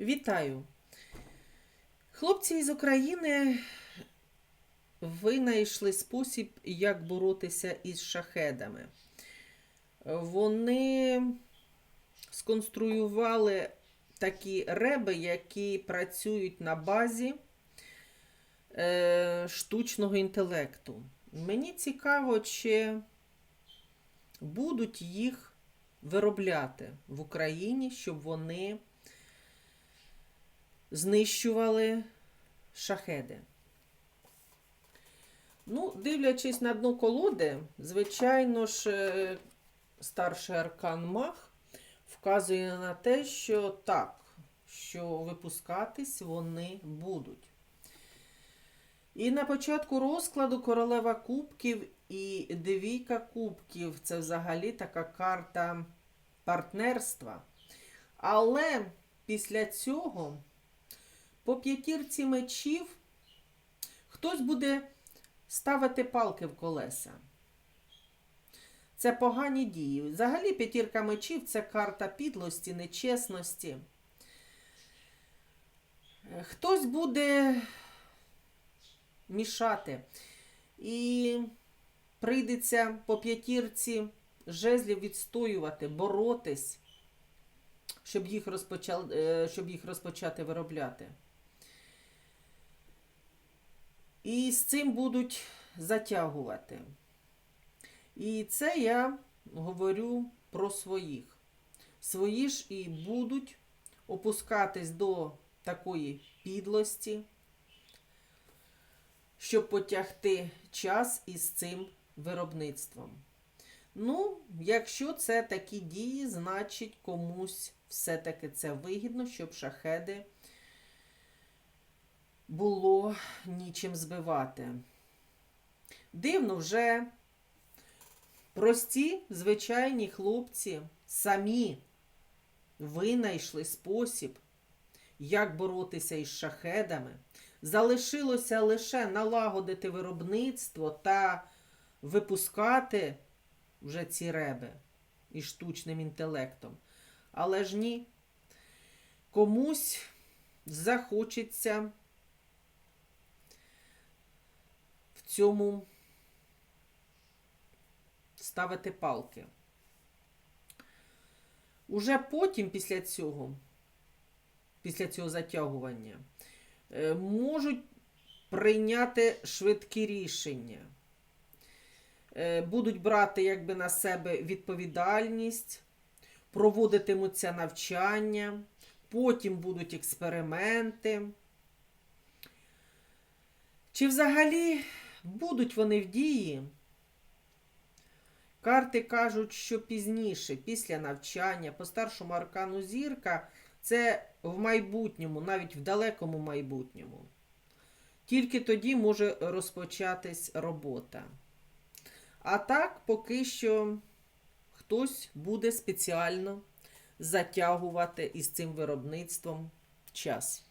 Вітаю! Хлопці із України винайшли спосіб, як боротися із шахедами. Вони сконструювали такі реби, які працюють на базі е, штучного інтелекту. Мені цікаво, чи будуть їх виробляти в Україні, щоб вони знищували шахеди. Ну, дивлячись на дно колоди, звичайно ж, е, старший аркан Мах вказує на те, що так, що випускатись вони будуть. І на початку розкладу королева кубків і двійка кубків це взагалі така карта партнерства. Але після цього по п'ятірці мечів хтось буде ставити палки в колеса. Це погані дії. Взагалі, п'ятірка мечів це карта підлості, нечесності. Хтось буде мішати. І прийдеться по п'ятірці жезлів відстоювати, боротись, щоб їх, розпочал, е, щоб їх розпочати виробляти. І з цим будуть затягувати. І це я говорю про своїх. Свої ж і будуть опускатись до такої підлості, щоб потягти час із цим виробництвом. Ну, якщо це такі дії, значить комусь все-таки це вигідно, щоб шахеди було нічим збивати. Дивно, вже прості, звичайні хлопці самі винайшли спосіб, як боротися із шахедами. Залишилося лише налагодити виробництво та випускати вже ці реби із штучним інтелектом. Але ж ні, комусь захочеться в цьому ставити палки. Уже потім, після цього, після цього затягування, е, можуть прийняти швидкі рішення. Е, Будуть брати якби на себе відповідальність, проводитимуться навчання, потім будуть експерименти. Чи взагалі будуть вони в дії? Карти кажуть, що пізніше, після навчання, по старшому аркану зірка, це в майбутньому, навіть в далекому майбутньому. Тільки тоді може розпочатись робота. А так, поки що хтось буде спеціально затягувати із цим виробництвом час.